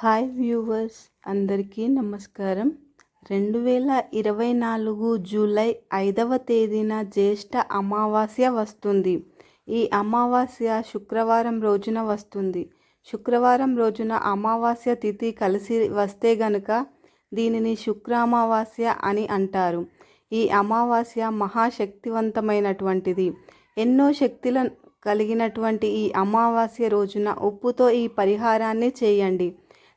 Hi viewers అందరికీ నమస్కారం. రెండు వేల ఇరవై నాలుగు జూలై ఐదవ తేదీన జ్యేష్ఠ అమావాస్య వస్తుంది. ఈ అమావాస్య శుక్రవారం రోజున వస్తుంది. శుక్రవారం రోజున అమావాస్య తిథి కలిసి వస్తే గనుక దీనిని శుక్ర అమావాస్య అని అంటారు. ఈ అమావాస్య మహాశక్తివంతమైనటువంటిది. ఎన్నో శక్తుల కలిగినటువంటి ఈ అమావాస్య రోజున ఉప్పుతో ఈ పరిహారాన్ని చేయండి.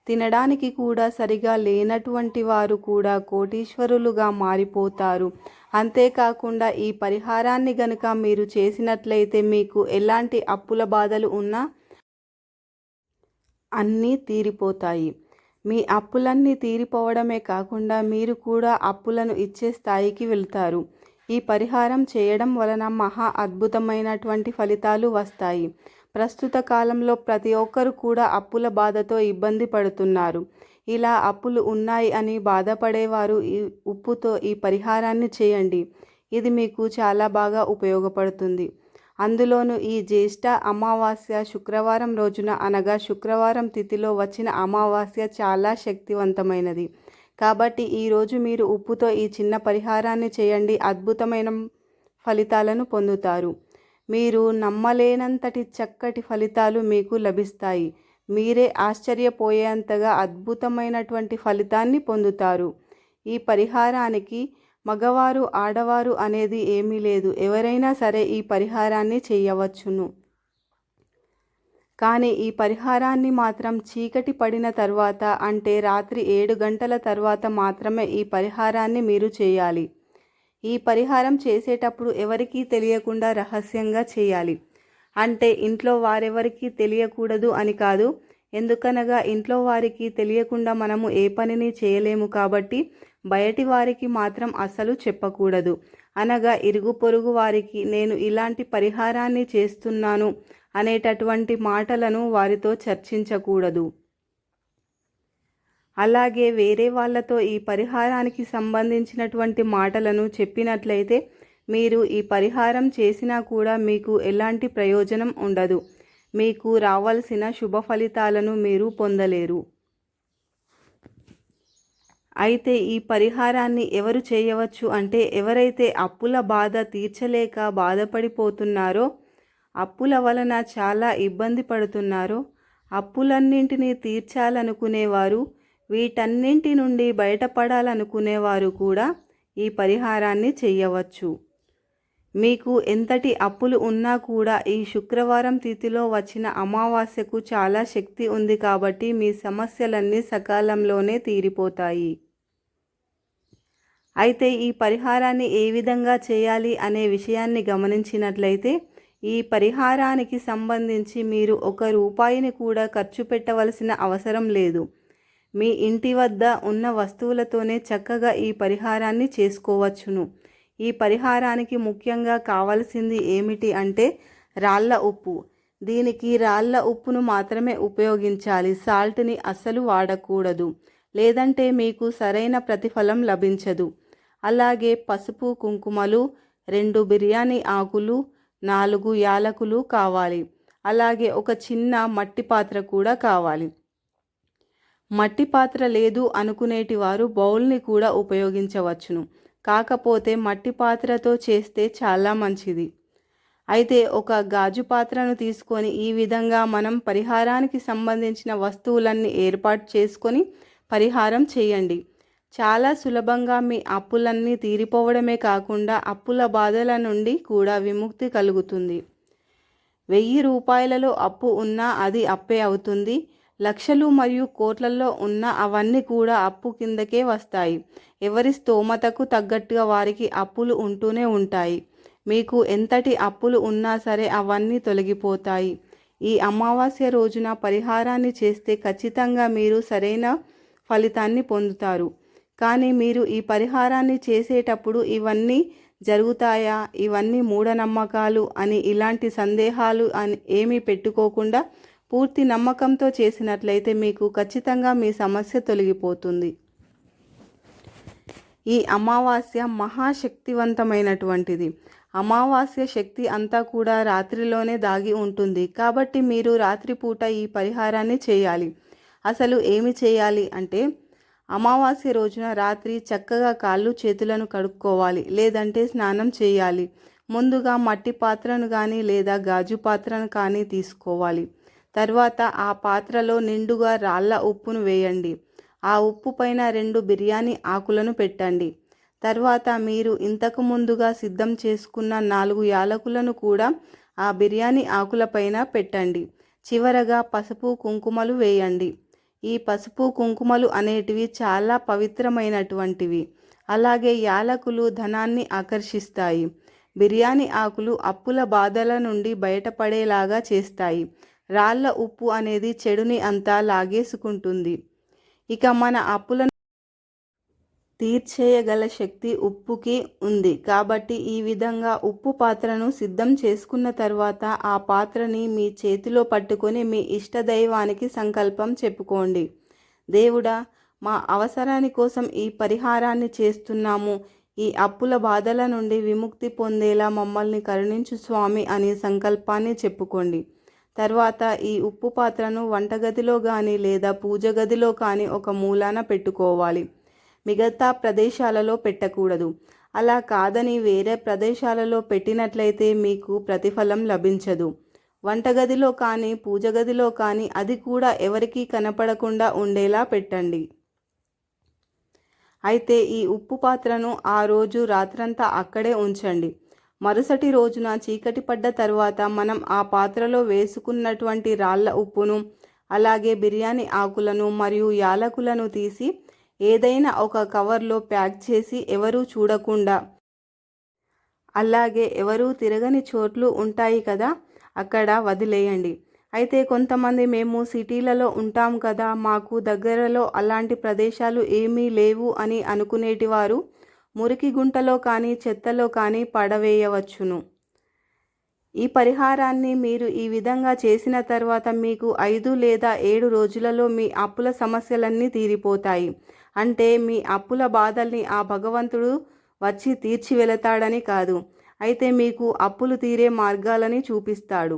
తినడానికి కూడా సరిగా లేనటువంటి వారు కూడా కోటీశ్వరులుగా మారిపోతారు. అంతేకాకుండా ఈ పరిహారాన్ని గనుక మీరు చేసినట్లయితే మీకు ఎలాంటి అప్పుల బాధలు ఉన్నా అన్నీ తీరిపోతాయి. మీ అప్పులన్నీ తీరిపోవడమే కాకుండా మీరు కూడా అప్పులను ఇచ్చే స్థాయికి వెళ్తారు. ఈ పరిహారం చేయడం వలన మహా అద్భుతమైనటువంటి ఫలితాలు వస్తాయి. ప్రస్తుత కాలంలో ప్రతి ఒక్కరు కూడా అప్పుల బాధతో ఇబ్బంది పడుతున్నారు. ఇలా అప్పులు ఉన్నాయి అని బాధపడేవారు ఈ ఉప్పుతో ఈ పరిహారాన్ని చేయండి. ఇది మీకు చాలా బాగా ఉపయోగపడుతుంది. అందులోనూ ఈ జ్యేష్ఠ అమావాస్య శుక్రవారం రోజున అనగా శుక్రవారం తిథిలో వచ్చిన అమావాస్య చాలా శక్తివంతమైనది. కాబట్టి ఈరోజు మీరు ఉప్పుతో ఈ చిన్న పరిహారాన్ని చేయండి. అద్భుతమైన ఫలితాలను పొందుతారు. మీరు నమ్మలేనంతటి చక్కటి ఫలితాలు మీకు లభిస్తాయి. మీరే ఆశ్చర్యపోయేంతగా అద్భుతమైనటువంటి ఫలితాన్ని పొందుతారు. ఈ పరిహారానికి మగవారు ఆడవారు అనేది ఏమీ లేదు. ఎవరైనా సరే ఈ పరిహారాన్ని చేయవచ్చును. కానీ ఈ పరిహారాన్ని మాత్రం చీకటి పడిన తర్వాత అంటే రాత్రి ఏడు గంటల తర్వాత మాత్రమే ఈ పరిహారాన్ని మీరు చేయాలి. ఈ పరిహారం చేసేటప్పుడు ఎవరికీ తెలియకుండా రహస్యంగా చేయాలి. అంటే ఇంట్లో వారెవరికీ తెలియకూడదు అని కాదు. ఎందుకనగా ఇంట్లో వారికి తెలియకుండా మనము ఏ పనిని చేయలేము కాబట్టి బయటి వారికి మాత్రం అసలు చెప్పకూడదు. అనగా ఇరుగు పొరుగు వారికి నేను ఇలాంటి పరిహారాన్ని చేస్తున్నాను అనేటటువంటి మాటలను వారితో చర్చించకూడదు. అలాగే వేరే వాళ్ళతో ఈ పరిహారానికి సంబంధించినటువంటి మాటలను చెప్పినట్లయితే మీరు ఈ పరిహారం చేసినా కూడా మీకు ఎలాంటి ప్రయోజనం ఉండదు. మీకు రావాల్సిన శుభ ఫలితాలను మీరు పొందలేరు. అయితే ఈ పరిహారాన్ని ఎవరు చేయవచ్చు అంటే ఎవరైతే అప్పుల బాధ తీర్చలేక బాధపడిపోతున్నారో అప్పుల వలన చాలా ఇబ్బంది పడుతున్నారో అప్పులన్నింటినీ తీర్చాలనుకునేవారు వీటన్నింటి నుండి బయటపడాలనుకునేవారు కూడా ఈ పరిహారాన్ని చేయవచ్చు. మీకు ఎంతటి అప్పులు ఉన్నా కూడా ఈ శుక్రవారం తిథిలో వచ్చిన అమావాస్యకు చాలా శక్తి ఉంది కాబట్టి మీ సమస్యలన్నీ సకాలంలోనే తీరిపోతాయి. అయితే ఈ పరిహారాన్ని ఏ విధంగా చేయాలి అనే విషయాన్ని గమనించినట్లయితే ఈ పరిహారానికి సంబంధించి మీరు ఒక రూపాయిని కూడా ఖర్చు పెట్టవలసిన అవసరం లేదు. మీ ఇంటి వద్ద ఉన్న వస్తువులతోనే చక్కగా ఈ పరిహారాన్ని చేసుకోవచ్చును. ఈ పరిహారానికి ముఖ్యంగా కావలసింది ఏమిటి అంటే రాళ్ళ ఉప్పు. దీనికి రాళ్ళ ఉప్పును మాత్రమే ఉపయోగించాలి. సాల్ట్ని అస్సలు వాడకూడదు. లేదంటే మీకు సరైన ప్రతిఫలం లభించదు. అలాగే పసుపు కుంకుమలు రెండు బిర్యానీ ఆకులు నాలుగు యాలకులు కావాలి. అలాగే ఒక చిన్న మట్టి పాత్ర కూడా కావాలి. మట్టి పాత్ర లేదు అనుకునేటి వారు బౌల్ని కూడా ఉపయోగించవచ్చును. కాకపోతే మట్టి పాత్రతో చేస్తే చాలా మంచిది. అయితే ఒక గాజు పాత్రను తీసుకొని ఈ విధంగా మనం పరిహారానికి సంబంధించిన వస్తువులన్నీ ఏర్పాటు చేసుకొని పరిహారం చేయండి. చాలా సులభంగా మీ అప్పులన్నీ తీరిపోవడమే కాకుండా అప్పుల బాధల నుండి కూడా విముక్తి కలుగుతుంది. వెయ్యి రూపాయలలో అప్పు ఉన్నా అది అప్పే అవుతుంది. లక్షలు మరియు కోట్లలో ఉన్న అవన్నీ కూడా అప్పు కిందకే వస్తాయి. ఎవరి స్తోమతకు తగ్గట్టుగా వారికి అప్పులు ఉంటూనే ఉంటాయి. మీకు ఎంతటి అప్పులు ఉన్నా సరే అవన్నీ తొలగిపోతాయి. ఈ అమావాస్య రోజున పరిహారాన్ని చేస్తే ఖచ్చితంగా మీరు సరైన ఫలితాన్ని పొందుతారు. కానీ మీరు ఈ పరిహారాన్ని చేసేటప్పుడు ఇవన్నీ జరుగుతాయా? ఇవన్నీ మూఢనమ్మకాలు అని ఇలాంటి సందేహాలు అని ఏమీ పెట్టుకోకుండా పూర్తి నమ్మకంతో చేసినట్లయితే మీకు ఖచ్చితంగా మీ సమస్య తొలగిపోతుంది. ఈ అమావాస్య మహాశక్తివంతమైనటువంటిది. అమావాస్య శక్తి అంతా కూడా రాత్రిలోనే దాగి ఉంటుంది. కాబట్టి మీరు రాత్రిపూట ఈ పరిహారాన్ని చేయాలి. అసలు ఏమి చేయాలి అంటే అమావాస్య రోజున రాత్రి చక్కగా కాళ్ళు చేతులను కడుక్కోవాలి. లేదంటే స్నానం చేయాలి. ముందుగా మట్టి పాత్రను కానీ లేదా గాజు పాత్రను కానీ తీసుకోవాలి. తర్వాత ఆ పాత్రలో నిండుగా రాళ్ళ ఉప్పును వేయండి. ఆ ఉప్పు పైన రెండు బిర్యానీ ఆకులను పెట్టండి. తర్వాత మీరు ఇంతకు ముందుగా సిద్ధం చేసుకున్న నాలుగు యాలకులను కూడా ఆ బిర్యానీ ఆకులపైన పెట్టండి. చివరగా పసుపు కుంకుమలు వేయండి. ఈ పసుపు కుంకుమలు అనేటివి చాలా పవిత్రమైనటువంటివి. అలాగే యాలకులు ధనాన్ని ఆకర్షిస్తాయి. బిర్యానీ ఆకులు అప్పుల బాధల నుండి బయటపడేలాగా చేస్తాయి. రాళ్ళ ఉప్పు అనేది చెడుని అంతా లాగేసుకుంటుంది. ఇక మన అప్పులను తీర్చేయగల శక్తి ఉప్పుకి ఉంది. కాబట్టి ఈ విధంగా ఉప్పు పాత్రను సిద్ధం చేసుకున్న తర్వాత ఆ పాత్రని మీ చేతిలో పట్టుకొని మీ ఇష్టదైవానికి సంకల్పం చెప్పుకోండి. దేవుడా మా అవసరాని కోసం ఈ పరిహారాన్ని చేస్తున్నాము. ఈ అప్పుల బాధల నుండి విముక్తి పొందేలా మమ్మల్ని కరుణించు స్వామి అనే సంకల్పాన్ని చెప్పుకోండి. తర్వాత ఈ ఉప్పు పాత్రను వంటగదిలో కానీ లేదా పూజ గదిలో కానీ ఒక మూలాన పెట్టుకోవాలి. మిగతా ప్రదేశాలలో పెట్టకూడదు. అలా కాదని వేరే ప్రదేశాలలో పెట్టినట్లయితే మీకు ప్రతిఫలం లభించదు. వంటగదిలో కానీ పూజ గదిలో కానీ అది కూడా ఎవరికీ కనపడకుండా ఉండేలా పెట్టండి. అయితే ఈ ఉప్పు పాత్రను ఆ రోజు రాత్రంతా అక్కడే ఉంచండి. మరుసటి రోజున చీకటి పడ్డ తర్వాత మనం ఆ పాత్రలో వేసుకున్నటువంటి రాళ్ళ ఉప్పును అలాగే బిర్యానీ ఆకులను మరియు యాలకులను తీసి ఏదైనా ఒక కవర్లో ప్యాక్ చేసి ఎవరూ చూడకుండా అలాగే ఎవరూ తిరగని చోట్లు ఉంటాయి కదా అక్కడ వదిలేయండి. అయితే కొంతమంది మేము సిటీలలో ఉంటాం కదా మాకు దగ్గరలో అలాంటి ప్రదేశాలు ఏమీ లేవు అని అనుకునేటివారు మురికి గుంటలో కానీ చెత్తలో కానీ పడవేయవచ్చును. ఈ పరిహారాన్ని మీరు ఈ విధంగా చేసిన తర్వాత మీకు ఐదు లేదా ఏడు రోజులలో మీ అప్పుల సమస్యలన్నీ తీరిపోతాయి. అంటే మీ అప్పుల బాధల్ని ఆ భగవంతుడు వచ్చి తీర్చి వెళతాడని కాదు. అయితే మీకు అప్పులు తీరే మార్గాలని చూపిస్తాడు.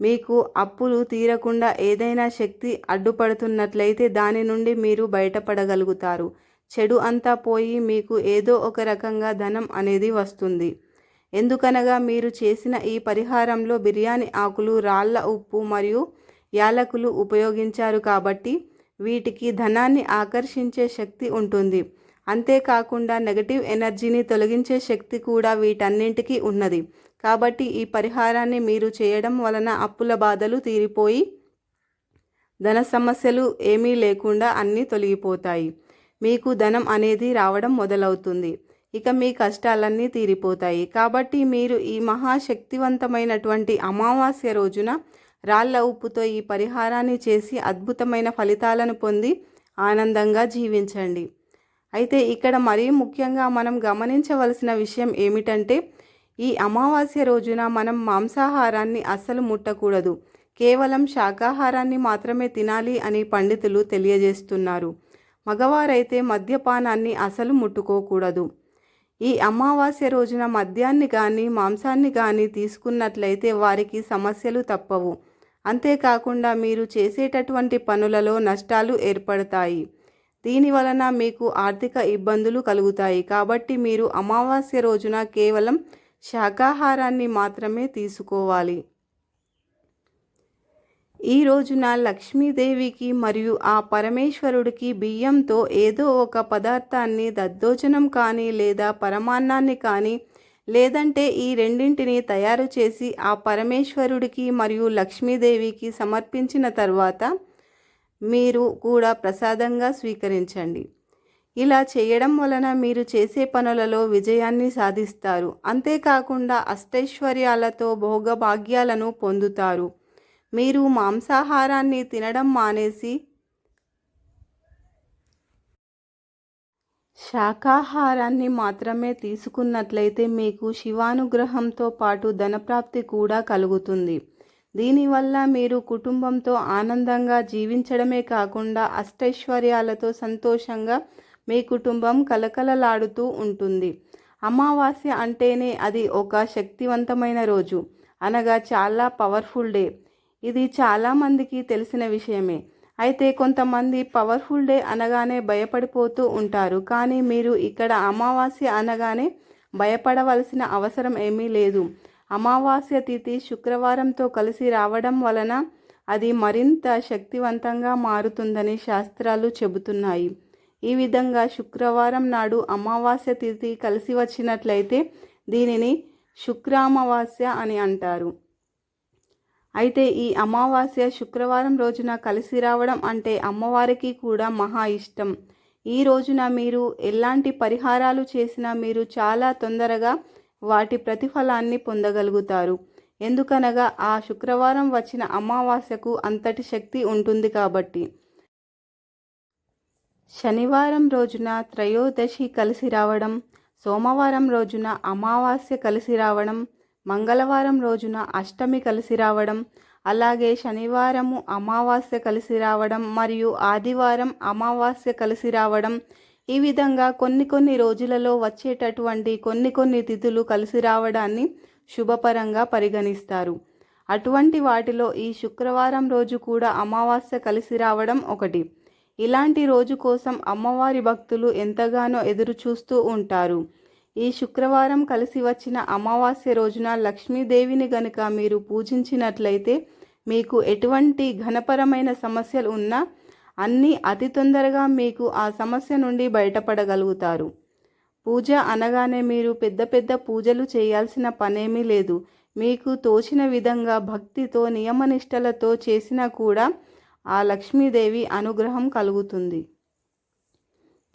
మీకు అప్పులు తీరకుండా ఏదైనా శక్తి అడ్డుపడుతున్నట్లయితే దాని నుండి మీరు బయటపడగలుగుతారు. చెడు అంతా పోయి మీకు ఏదో ఒక రకంగా ధనం అనేది వస్తుంది. ఎందుకనగా మీరు చేసిన ఈ పరిహారంలో బిర్యానీ ఆకులు రాళ్ళ ఉప్పు మరియు యాలకులు ఉపయోగించారు కాబట్టి వీటికి ధనాన్ని ఆకర్షించే శక్తి ఉంటుంది. అంతేకాకుండా నెగటివ్ ఎనర్జీని తొలగించే శక్తి కూడా వీటన్నింటికీ ఉన్నది. కాబట్టి ఈ పరిహారాన్ని మీరు చేయడం వలన అప్పుల బాధలు తీరిపోయి ధన సమస్యలు ఏమీ లేకుండా అన్నీ తొలగిపోతాయి. మీకు ధనం అనేది రావడం మొదలవుతుంది. ఇక మీ కష్టాలన్నీ తీరిపోతాయి. కాబట్టి మీరు ఈ మహాశక్తివంతమైనటువంటి అమావాస్య రోజున రాళ్ళ ఉప్పుతో ఈ పరిహారాన్ని చేసి అద్భుతమైన ఫలితాలను పొంది ఆనందంగా జీవించండి. అయితే ఇక్కడ మరీ ముఖ్యంగా మనం గమనించవలసిన విషయం ఏమిటంటే ఈ అమావాస్య రోజున మనం మాంసాహారాన్ని అస్సలు ముట్టకూడదు. కేవలం శాకాహారాన్ని మాత్రమే తినాలి అని పండితులు తెలియజేస్తున్నారు. మగవారైతే మద్యపానాన్ని అసలు ముట్టుకోకూడదు. ఈ అమావాస్య రోజున మద్యాన్ని కానీ మాంసాన్ని కానీ తీసుకున్నట్లయితే వారికి సమస్యలు తప్పవు. అంతేకాకుండా మీరు చేసేటటువంటి పనులలో నష్టాలు ఏర్పడతాయి. దీని వలన మీకు ఆర్థిక ఇబ్బందులు కలుగుతాయి. కాబట్టి మీరు అమావాస్య రోజున కేవలం శాకాహారాన్ని మాత్రమే తీసుకోవాలి. ఈ రోజున లక్ష్మీదేవికి మరియు ఆ పరమేశ్వరుడికి బియ్యంతో ఏదో ఒక పదార్థాన్ని దద్దోజనం కానీ లేదా పరమాన్నాన్ని కానీ లేదంటే ఈ రెండింటిని తయారు చేసి ఆ పరమేశ్వరుడికి మరియు లక్ష్మీదేవికి సమర్పించిన తర్వాత మీరు కూడా ప్రసాదంగా స్వీకరించండి. ఇలా చేయడం వలన మీరు చేసే పనులలో విజయాన్ని సాధిస్తారు. అంతేకాకుండా అష్టైశ్వర్యాలతో భోగభాగ్యాలను పొందుతారు. మీరు మాంసాహారాన్ని తినడం మానేసి శాకాహారాన్ని మాత్రమే తీసుకున్నట్లయితే మీకు శివానుగ్రహంతో పాటు ధనప్రాప్తి కూడా కలుగుతుంది. దీనివల్ల మీరు కుటుంబంతో ఆనందంగా జీవించడమే కాకుండా అష్టైశ్వర్యాలతో సంతోషంగా మీ కుటుంబం కలకలలాడుతూ ఉంటుంది. అమావాస్య అంటేనే అది ఒక శక్తివంతమైన రోజు. అనగా చాలా పవర్ఫుల్ డే. ఇది చాలామందికి తెలిసిన విషయమే. అయితే కొంతమంది పవర్ఫుల్ డే అనగానే భయపడిపోతూ ఉంటారు. కానీ మీరు ఇక్కడ అమావాస్య అనగానే భయపడవలసిన అవసరం ఏమీ లేదు. అమావాస్య తిథి శుక్రవారంతో కలిసి రావడం వలన అది మరింత శక్తివంతంగా మారుతుందని శాస్త్రాలు చెబుతున్నాయి. ఈ విధంగా శుక్రవారం నాడు అమావాస్య తిథి కలిసి వచ్చినట్లయితే దీనిని శుక్రామావాస్య అని అంటారు. అయితే ఈ అమావాస్య శుక్రవారం రోజున కలిసి రావడం అంటే అమ్మవారికి కూడా మహా ఇష్టం. ఈ రోజున మీరు ఎలాంటి పరిహారాలు చేసినా మీరు చాలా తొందరగా వాటి ప్రతిఫలాన్ని పొందగలుగుతారు. ఎందుకనగా ఆ శుక్రవారం వచ్చిన అమావాస్యకు అంతటి శక్తి ఉంటుంది కాబట్టి. శనివారం రోజున త్రయోదశి కలిసి రావడం సోమవారం రోజున అమావాస్య కలిసి రావడం మంగళవారం రోజున అష్టమి కలిసి రావడం అలాగే శనివారము అమావాస్య కలిసి రావడం మరియు ఆదివారం అమావాస్య కలిసి రావడం ఈ విధంగా కొన్ని కొన్ని రోజులలో వచ్చేటటువంటి కొన్ని కొన్ని తిథులు కలిసి రావడాన్ని శుభపరంగా పరిగణిస్తారు. అటువంటి వాటిలో ఈ శుక్రవారం రోజు కూడా అమావాస్య కలిసి రావడం ఒకటి. ఇలాంటి రోజు కోసం అమ్మవారి భక్తులు ఎంతగానో ఎదురు చూస్తూ ఉంటారు. ఈ శుక్రవారం కలిసి వచ్చిన అమావాస్య రోజున లక్ష్మీదేవిని గనుక మీరు పూజించినట్లయితే మీకు ఎటువంటి ఘనపరమైన సమస్యలు ఉన్నా అన్నీ అతి తొందరగా మీకు ఆ సమస్య నుండి బయటపడగలుగుతారు. పూజ అనగానే మీరు పెద్ద పెద్ద పూజలు చేయాల్సిన పనేమీ లేదు. మీకు తోచిన విధంగా భక్తితో నియమనిష్టలతో చేసినా కూడా ఆ లక్ష్మీదేవి అనుగ్రహం కలుగుతుంది.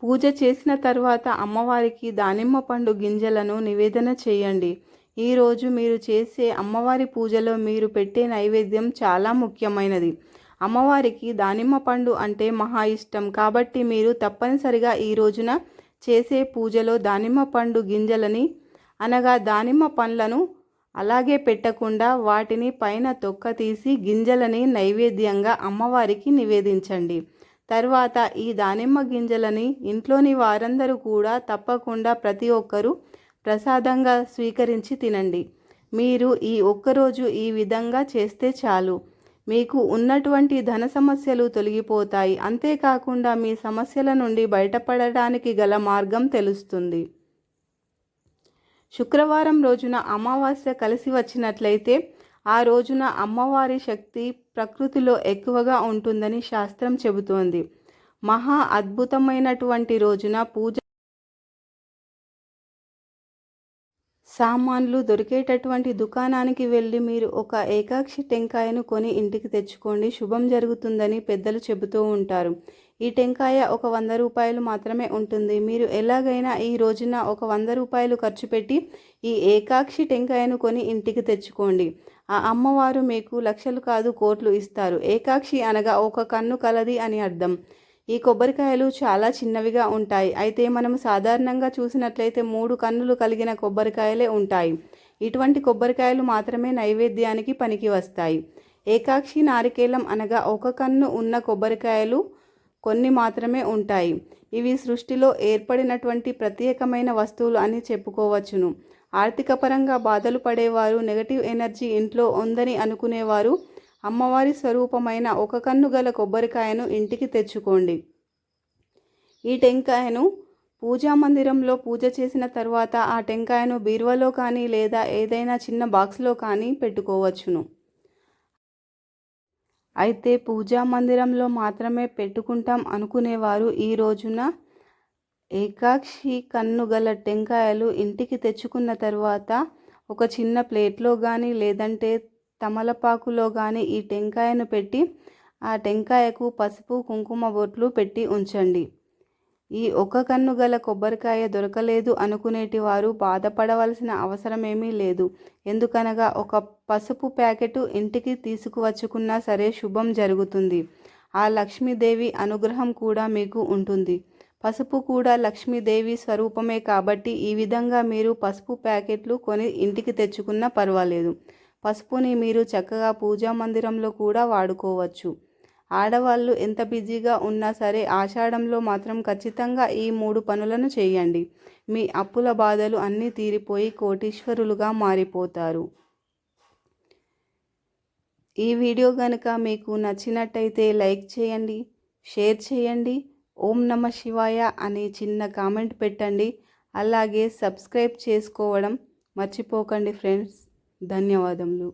పూజ చేసిన తర్వాత అమ్మవారికి దానిమ్మ పండు గింజలను నివేదన చేయండి. ఈరోజు మీరు చేసే అమ్మవారి పూజలో మీరు పెట్టే నైవేద్యం చాలా ముఖ్యమైనది. అమ్మవారికి దానిమ్మ పండు అంటే మహా ఇష్టం. కాబట్టి మీరు తప్పనిసరిగా ఈ రోజున చేసే పూజలో దానిమ్మ పండు గింజలని అనగా దానిమ్మ పండ్లను అలాగే పెట్టకుండా వాటిని పైన తొక్క తీసి గింజలని నైవేద్యంగా అమ్మవారికి నివేదించండి. తర్వాత ఈ దానిమ్మ గింజలని ఇంట్లోని వారందరూ కూడా తప్పకుండా ప్రతి ఒక్కరూ ప్రసాదంగా స్వీకరించి తినండి. మీరు ఈ ఒక్కరోజు ఈ విధంగా చేస్తే చాలు. మీకు ఉన్నటువంటి ధన సమస్యలు తొలగిపోతాయి. అంతేకాకుండా మీ సమస్యల నుండి బయటపడడానికి గల మార్గం తెలుస్తుంది. శుక్రవారం రోజున అమావాస్య కలిసి వచ్చినట్లయితే ఆ రోజున అమ్మవారి శక్తి ప్రకృతిలో ఎక్కువగా ఉంటుందని శాస్త్రం చెబుతోంది. మహా అద్భుతమైనటువంటి రోజున పూజ సామాన్లు దొరికేటటువంటి దుకాణానికి వెళ్ళి మీరు ఒక ఏకాక్షి టెంకాయను కొని ఇంటికి తెచ్చుకోండి. శుభం జరుగుతుందని పెద్దలు చెబుతూ ఉంటారు. ఈ టెంకాయ ఒక వంద రూపాయలు మాత్రమే ఉంటుంది. మీరు ఎలాగైనా ఈ రోజున ఒక వంద రూపాయలు ఖర్చు పెట్టి ఈ ఏకాక్షి టెంకాయను కొని ఇంటికి తెచ్చుకోండి. ఆ అమ్మవారు మీకు లక్షలు కాదు కోట్లు ఇస్తారు. ఏకాక్షి అనగా ఒక కన్ను కలది అని అర్థం. ఈ కొబ్బరికాయలు చాలా చిన్నవిగా ఉంటాయి. అయితే మనం సాధారణంగా చూసినట్లయితే మూడు కన్నులు కలిగిన కొబ్బరికాయలే ఉంటాయి. ఇటువంటి కొబ్బరికాయలు మాత్రమే నైవేద్యానికి పనికి వస్తాయి. ఏకాక్షి నారికేలం అనగా ఒక కన్ను ఉన్న కొబ్బరికాయలు కొన్ని మాత్రమే ఉంటాయి. ఇవి సృష్టిలో ఏర్పడినటువంటి ప్రత్యేకమైన వస్తువులు అని చెప్పుకోవచ్చును. ఆర్థిక పరంగా బాధలు పడేవారు నెగటివ్ ఎనర్జీ ఇంట్లో ఉందని అనుకునేవారు అమ్మవారి స్వరూపమైన ఒక కన్ను గల కొబ్బరికాయను ఇంటికి తెచ్చుకోండి. ఈ టెంకాయను పూజా మందిరంలో పూజ చేసిన తర్వాత ఆ టెంకాయను బీరువాలో కానీ లేదా ఏదైనా చిన్న బాక్స్లో కానీ పెట్టుకోవచ్చును. అయితే పూజా మందిరంలో మాత్రమే పెట్టుకుంటాం అనుకునేవారు. ఈ రోజున ఏకాక్షి కన్ను గల టెంకాయలు ఇంటికి తెచ్చుకున్న తర్వాత ఒక చిన్న ప్లేట్లో కానీ లేదంటే తమలపాకులో కానీ ఈ టెంకాయను పెట్టి ఆ టెంకాయకు పసుపు కుంకుమ బొట్లు పెట్టి ఉంచండి. ఈ ఒక కన్ను గల కొబ్బరికాయ దొరకలేదు అనుకునేటి వారు బాధపడవలసిన అవసరమేమీ లేదు. ఎందుకనగా ఒక పసుపు ప్యాకెట్ ఇంటికి తీసుకువచ్చుకున్నా సరే శుభం జరుగుతుంది. ఆ లక్ష్మీదేవి అనుగ్రహం కూడా మీకు ఉంటుంది. పసుపు కూడా లక్ష్మీదేవి స్వరూపమే కాబట్టి ఈ విధంగా మీరు పసుపు ప్యాకెట్లు కొని ఇంటికి తెచ్చుకున్నా పర్వాలేదు. పసుపుని మీరు చక్కగా పూజా మందిరంలో కూడా వాడుకోవచ్చు. ఆడవాళ్ళు ఎంత బిజీగా ఉన్నా సరే ఆషాఢంలో మాత్రం ఖచ్చితంగా ఈ మూడు పనులను చేయండి. మీ అప్పుల బాధలు అన్నీ తీరిపోయి కోటీశ్వరులుగా మారిపోతారు. ఈ వీడియో కనుక మీకు నచ్చినట్టయితే లైక్ చేయండి షేర్ చేయండి ఓం నమ శివాయ అనే చిన్న కామెంట్ పెట్టండి. అలాగే సబ్స్క్రైబ్ చేసుకోవడం మర్చిపోకండి ఫ్రెండ్స్. ధన్యవాదములు.